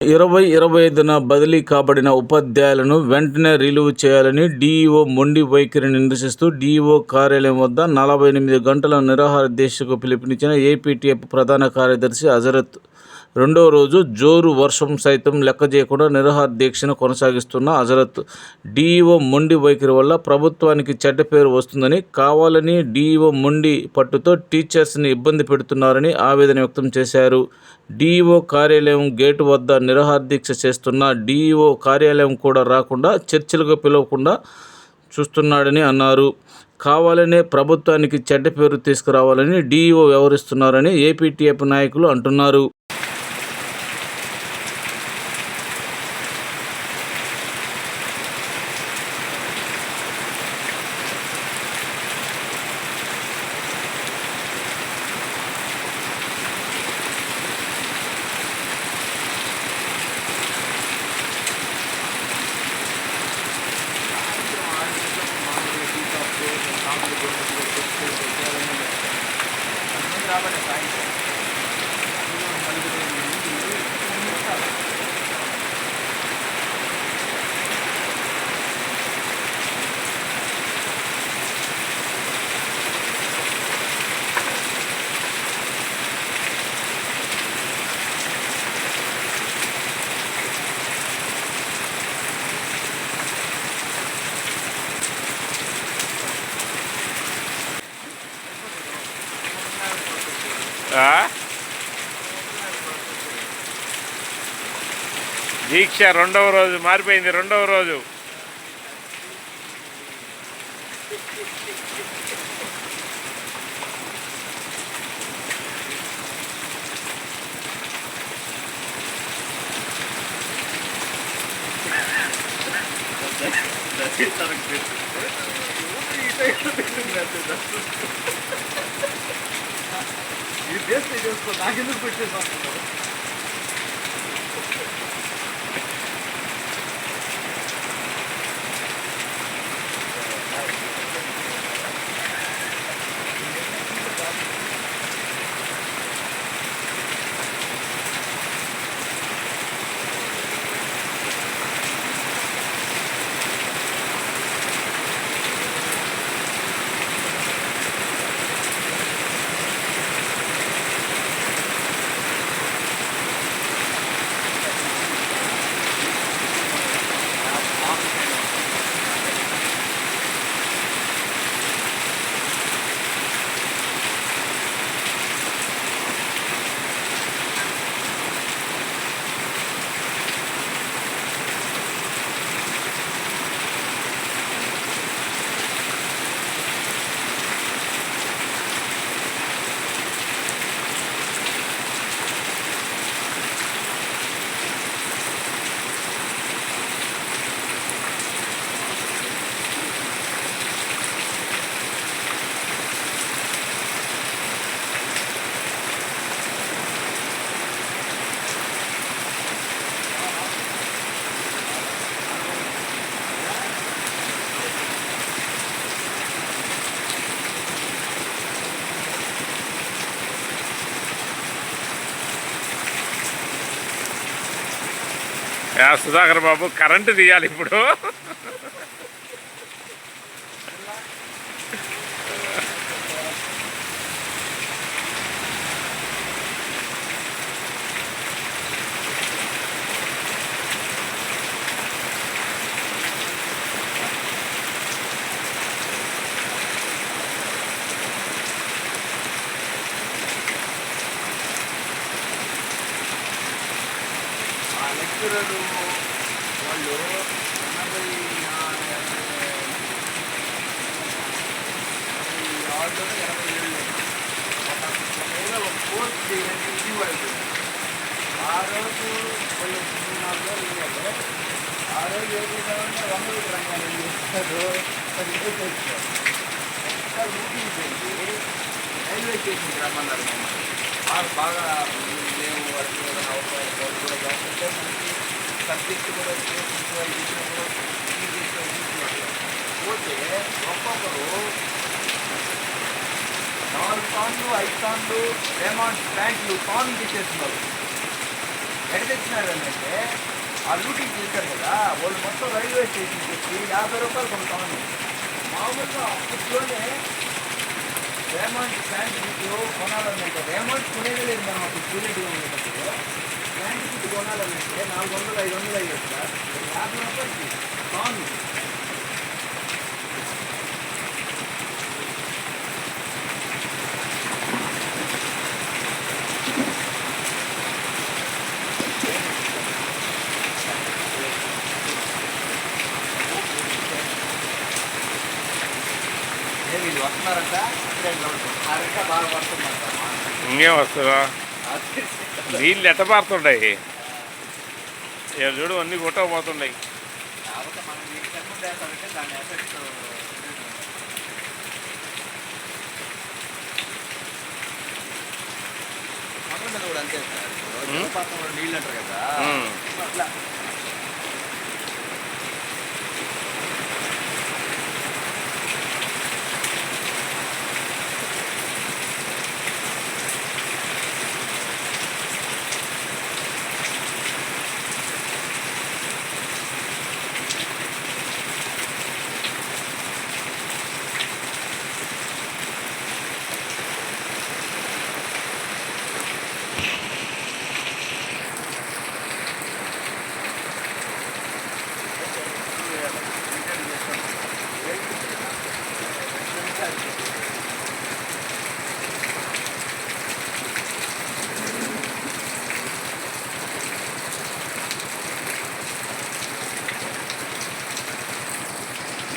ఇరవై ఇరవై ఐదున బదిలీ కాబడిన ఉపాధ్యాయులను వెంటనే రిలీవ్ చేయాలని డీఈఓ మొండి వైఖరిని నిరసిస్తూ డీఈఓ కార్యాలయం వద్ద నలభై ఎనిమిది గంటల నిరాహార దీక్షకు పిలుపునిచ్చిన ఏపీటీఎఫ్ ప్రధాన కార్యదర్శి హజరత్ రెండో రోజు జోరు వర్షం సైతం లెక్క చేయకుండా నిరాహార దీక్షను కొనసాగిస్తున్న హజరత్ డీఈఓ మొండి వైఖరి వల్ల ప్రభుత్వానికి చెడ్డ పేరు వస్తుందని కావాలని డీఈఓ మొండి పట్టుతో టీచర్స్ని ఇబ్బంది పెడుతున్నారని ఆవేదన వ్యక్తం చేశారు. డీఈఓ కార్యాలయం గేటు వద్ద నిరాహార దీక్ష చేస్తున్న డీఈఓ కార్యాలయం కూడా రాకుండా చర్చలకు పిలవకుండా చూస్తున్నాడని అన్నారు. కావాలనే ప్రభుత్వానికి చెడ్డ పేరు తీసుకురావాలని డీఈఓ వ్యవహరిస్తున్నారని ఏపీటీఎఫ్ నాయకులు అంటున్నారు. దీక్ష రెండవ రోజు మారిపోయింది రెండవ రోజు. నాకెందుకు పెట్టేసి యా సుధాకర్ బాబు కరెంటు తీయాలి ఇప్పుడు. ఆ వాళ్ళు ఎనభై ఎనభై ఆరులో ఎనభై ఏళ్ళు ఒకవేళ ఒక కోర్టు చేయండి ఇది వాళ్ళు ఆ రోజు వాళ్ళు నాలుగు ఆ రోజు ఏం చేశారంటే వందల రంగాలు చేస్తారు అది ఇదే చేస్తారు పెట్టి రైల్వే స్టేషన్కి రమ్మన్నారు మమ్మల్ని బాగా బాగా మేము వాటికి ఏదైనా అవసరాలు వాళ్ళు కూడా కాకపోతే మనకి సబ్జెక్ట్ పోతే ఒక్కొక్కరు నాలుగు టాన్లు ఐదు టాన్లు రేమాండ్ ప్యాంట్లు టాన్ ఇచ్చేస్తున్నారు ఎక్కడ తెచ్చినారు అంటే ఆ లూటింగ్ చేశారు కదా వాళ్ళు మొత్తం రైల్వే స్టేషన్కి వచ్చి యాభై రూపాయలు కొంటామని మామూలుగా అప్పట్లోనే రేమాండ్ ప్యాంట్ గిట్లు కొనాలనంటే రేమాండ్ కొనేది లేదు మనం అప్పుడు స్టూడెంట్గా కొనాలనంటే నాలుగు వందలు ఐదు వందలు అయ్యేది సార్ యాభై రూపాయలకి కాను ఏ వీళ్ళు వస్తున్నారంట అక్కడే నిలబడుతున్నారు. ఆ రిక్షా బాగా పడుతుందంట ఇంకేం వస్తుందా నీళ్ళు ఎట్ట పారుతుంటాయి ఇక చూడు అన్నీ కొట్టకపోతున్నాయి కూడా అంతే జలపాతంలో నీళ్ళు అంటారు కదా.